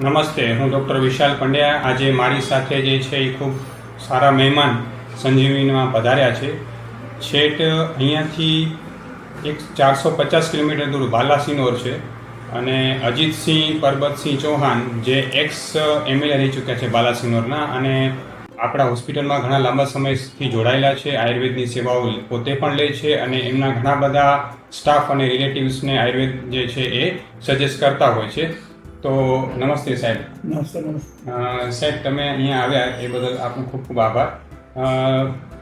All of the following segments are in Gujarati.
નમસ્તે, હું ડૉક્ટર વિશાલ પંડ્યા. આજે મારી સાથે જે છે એ ખૂબ સારા મહેમાન સંજીવનીમાં પધાર્યા છે. છેટ અહીંયાથી એક ચારસો પચાસ કિલોમીટર દૂર બાલાસિનોર છે અને અજીતસિંહ પરબતસિંહ ચૌહાણ જે એક્સ એમએલએ રહી ચૂક્યા છે બાલાસિનોરના અને આપણા હોસ્પિટલમાં ઘણા લાંબા સમયથી જોડાયેલા છે. આયુર્વેદની સેવાઓ પોતે પણ લે છે અને એમના ઘણા બધા સ્ટાફ અને રિલેટિવ્સને આયુર્વેદ જે છે એ સજેસ્ટ કરતા હોય છે. તો નમસ્તે સાહેબ. નમસ્તે નમસ્તે. સાહેબ તમે અહીંયા આવ્યા એ બદલ આપનો ખૂબ ખૂબ આભાર.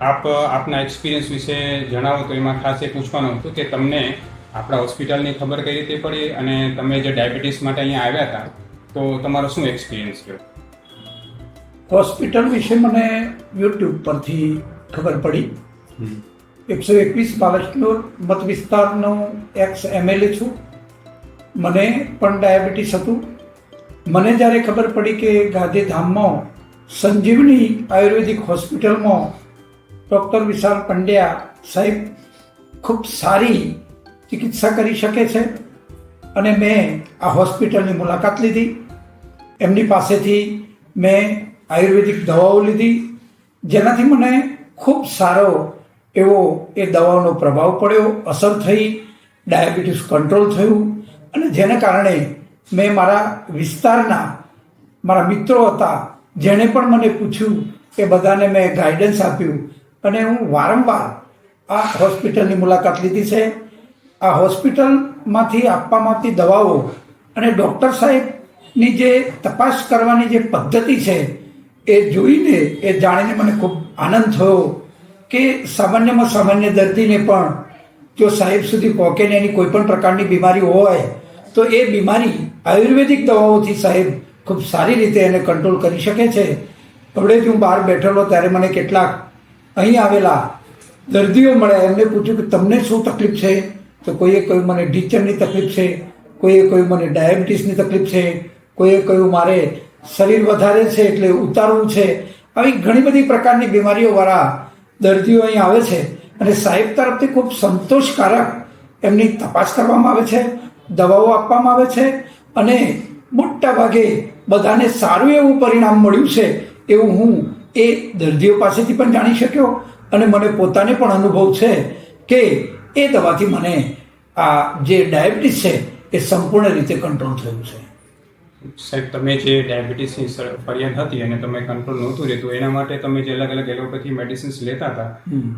આપ આપના એક્સપિરિયન્સ વિશે જણાવો તો એમાં ખાસ એ પૂછવાનું હતું કે તમને આપણા હોસ્પિટલની ખબર કઈ રીતે પડી અને તમે જે ડાયાબિટીસ માટે અહીંયા આવ્યા હતા તો તમારો શું એક્સપિરિયન્સ રહ્યો હોસ્પિટલ વિશે મને યુટ્યુબ પરથી ખબર પડી. એકસો એકવીસ બાલકનોર મત વિસ્તારનો એક્સ એમએલએ છું. મને પણ ડાયાબિટીસ હતું. મને જ્યારે ખબર પડી કે ગાંધીધામમાં સંજીવની આયુર્વેદિક હોસ્પિટલમાં ડૉક્ટર વિશાલ પંડ્યા સાહેબ ખૂબ સારી ચિકિત્સા કરી શકે છે અને મેં આ હોસ્પિટલની મુલાકાત લીધી. એમની પાસેથી મેં આયુર્વેદિક દવાઓ લીધી, જેનાથી મને ખૂબ સારો એવો એ દવાઓનો પ્રભાવ પડ્યો, અસર થઈ, ડાયાબિટીસ કંટ્રોલ થયું અને જેને કારણે મેં મારા વિસ્તારના મારા મિત્રો હતા, જેણે પણ મને પૂછ્યું એ બધાને મેં ગાઈડન્સ આપ્યું. અને હું વારંવાર આ હોસ્પિટલની મુલાકાત લીધી છે. આ હોસ્પિટલમાંથી આપવામાં આવતી દવાઓ અને ડૉક્ટર સાહેબની જે તપાસ કરવાની જે પદ્ધતિ છે, એ જોઈને, એ જાણીને મને ખૂબ આનંદ થયો કે સામાન્યમાં સામાન્ય દર્દીને પણ જો સાહેબ સુધી પહોંચે ને એની કોઈ પણ પ્રકારની બીમારી હોય તો એ બીમારી આયુર્વેદિક દવાઓથી સાહેબ ખૂબ સારી રીતે એને કંટ્રોલ કરી શકે છે. હવે જ હું બહાર બેઠેલો ત્યારે મને કેટલાક અહીં આવેલા દર્દીઓ મળ્યા એમને પૂછ્યું કે તમને શું તકલીફ છે? તો કોઈએ કહ્યું, મને ડીચરની તકલીફ છે, કોઈએ કહ્યું, મને ડાયાબિટીસની તકલીફ છે, કોઈએ કહ્યું, મારે શરીર વધારે છે એટલે ઉતારવું છે. આવી ઘણી બધી પ્રકારની બીમારીઓવાળા દર્દીઓ અહીં આવે છે. અને સાહેબ તરફથી ખૂબ સંતોષકારક એમની તપાસ કરવામાં આવે છે. દવાઓ આપવામાં આવે છે અને મોટા ભાગે બધાને સારું એવું પરિણામ મળ્યું છે એવું હું એ દર્દીઓ પાસેથી પણ જાણી શક્યો અને મને પોતાને પણ અનુભવ છે કે એ દવાથી મને આ જે ડાયાબિટીસ છે એ સંપૂર્ણ રીતે કંટ્રોલ થયું છે. સાહેબ તમે જે ડાયાબિટીસની ફરિયાદ હતી અને તમે કંટ્રોલ નહોતું રહેતું એના માટે તમે જે અલગ અલગ એલોપેથી મેડિસિન્સ લેતા હતા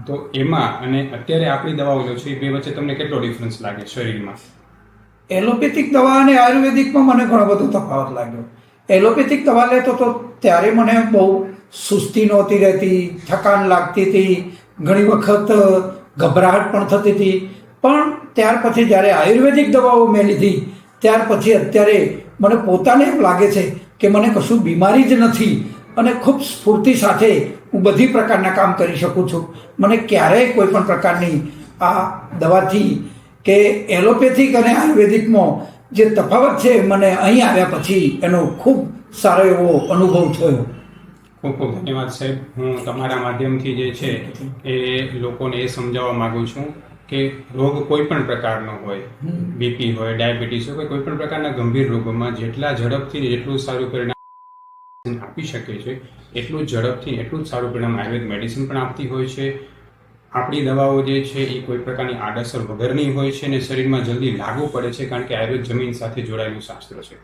તો એમાં અને અત્યારે આપણી દવાઓ લો છે એ બે વચ્ચે તમને કેટલો ડિફરન્સ લાગે શરીરમાં? એલોપેથિક દવા અને આયુર્વેદિકમાં મને ઘણો બધો તફાવત લાગ્યો. એલોપેથિક દવા લેતો તો ત્યારે મને બહુ સુસ્તી નહોતી રહેતી, થકાન લાગતી હતી, ઘણી વખત ગભરાહટ પણ થતી હતી. પણ ત્યાર પછી જ્યારે આયુર્વેદિક દવાઓ મેં લીધી, ત્યાર પછી અત્યારે મને પોતાને એમ લાગે છે કે મને કશું બીમારી જ નથી અને ખૂબ સ્ફૂર્તિ સાથે હું બધી પ્રકારના કામ કરી શકું છું. મને ક્યારેય કોઈ પણ પ્રકારની આ દવાથી કે એલોપેથિક અને આયુર્વેદિકમાં જે તફાવત છે મને અહીં આવ્યા પછી એનો ખૂબ સારો એવો અનુભવ થયો. ખૂબ ખૂબ ધન્યવાદ સાહેબ. હું તમારા માધ્યમથી જે છે એ લોકોને એ સમજાવવા માંગુ છું કે રોગ કોઈ પણ પ્રકારનો હોય બીપી હોય ડાયાબિટીસ હોય કોઈ પણ પ્રકારના ગંભીર રોગોમાં જેટલા ઝડપથી જેટલું સારું પરિણામ આપી શકે છે એટલું ઝડપથી એટલું જ સારું પરિણામ આયુર્વેદ મેડિસિન પણ આપતી હોય છે. આપણી દવાઓ જે છે એ કોઈ પ્રકારની આડઅસર વગરની હોય છે અને શરીરમાં જલ્દી લાગુ પડે છે કારણ કે આયુર્વેદ જમીન સાથે જોડાયેલું શાસ્ત્ર છે.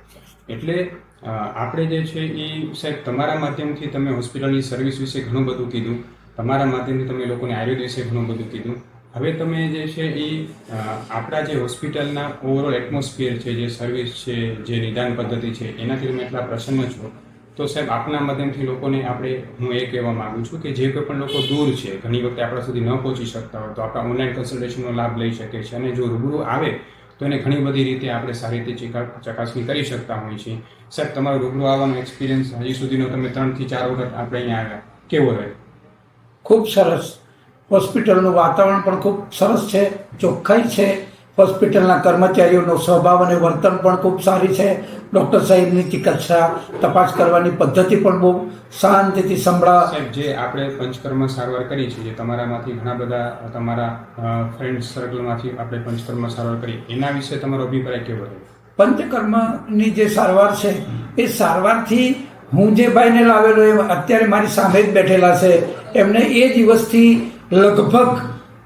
એટલે આપણે જે છે એ સાહેબ તમારા માધ્યમથી તમે હોસ્પિટલની સર્વિસ વિશે ઘણું બધું કીધું, તમારા માધ્યમથી તમે લોકોને આયુર્વેદ વિશે ઘણું બધું કીધું. હવે તમે જે છે એ આપણા જે હોસ્પિટલના ઓવરઓલ એટમોસ્ફિયર છે, જે સર્વિસ છે, જે નિદાન પદ્ધતિ છે, એનાથી તમે એટલા પ્રસન્ન છો તો સાહેબ, આપના માધ્યમથી લોકોને આપણે હું એ કહેવા માગું છું કે જે કોઈ પણ લોકો દૂર છે, ઘણી વખતે આપણા સુધી ન પહોંચી શકતા હોય, તો આપણા ઓનલાઈન કન્સલ્ટેશનનો લાભ લઈ શકે છે અને જો રૂબરૂ આવે, તો એને ઘણી બધી રીતે આપણે સારી રીતે ચકાસણી કરી શકતા હોઈએ છીએ સાહેબ, તમારો રૂબરૂ આવવાનો એક્સપિરિયન્સ હજી સુધીનો તમે ત્રણથી ચાર વખત આપણે અહીંયા આવ્યા. કેવો રહે ખૂબ સરસ. હોસ્પિટલનું વાતાવરણ પણ ખૂબ સરસ છે, ચોખ્ખાઈ છે. હોસ્પિટલના કર્મચારીઓનો સ્વભાવ અને વર્તન પણ ખૂબ સારી છે. ડૉક્ટર સાહેબની ચિકિત્સા તપાસ કરવાની પદ્ધતિ પણ બહુ શાંતિથી સંભળા સાહેબ જે આપણે પંચકર્મ સારવાર કરી છે જે તમારામાંથી ઘણા બધા તમારા ફ્રેન્ડ સર્કલમાંથી આપણે પંચકર્મ સારવાર કરી એના વિશે તમારો અભિપ્રાય કેવો રહ્યો? પંચકર્મની જે સારવાર છે એ સારવારથી હું જે ભાઈને લાવેલો એ અત્યારે મારી સામે જ બેઠેલા છે. એમને એ દિવસથી લગભગ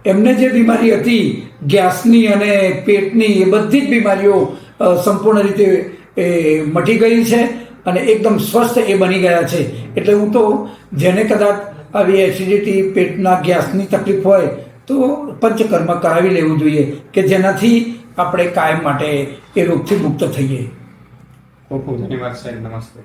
એમને જે બીમારી હતી ગેસની અને પેટની એ બધી જ બીમારીઓ સંપૂર્ણ રીતે એ મટી ગઈ છે અને એકદમ સ્વસ્થ એ બની ગયા છે. એટલે હું તો જેને કદાચ આવી એસિડિટી પેટના ગેસની તકલીફ હોય તો પંચકર્મ કરાવી લેવું જોઈએ કે જેનાથી આપણે કાયમ માટે એ રોગથી મુક્ત થઈએ. ખૂબ ખૂબ ધન્યવાદ સાહેબ. નમસ્તે.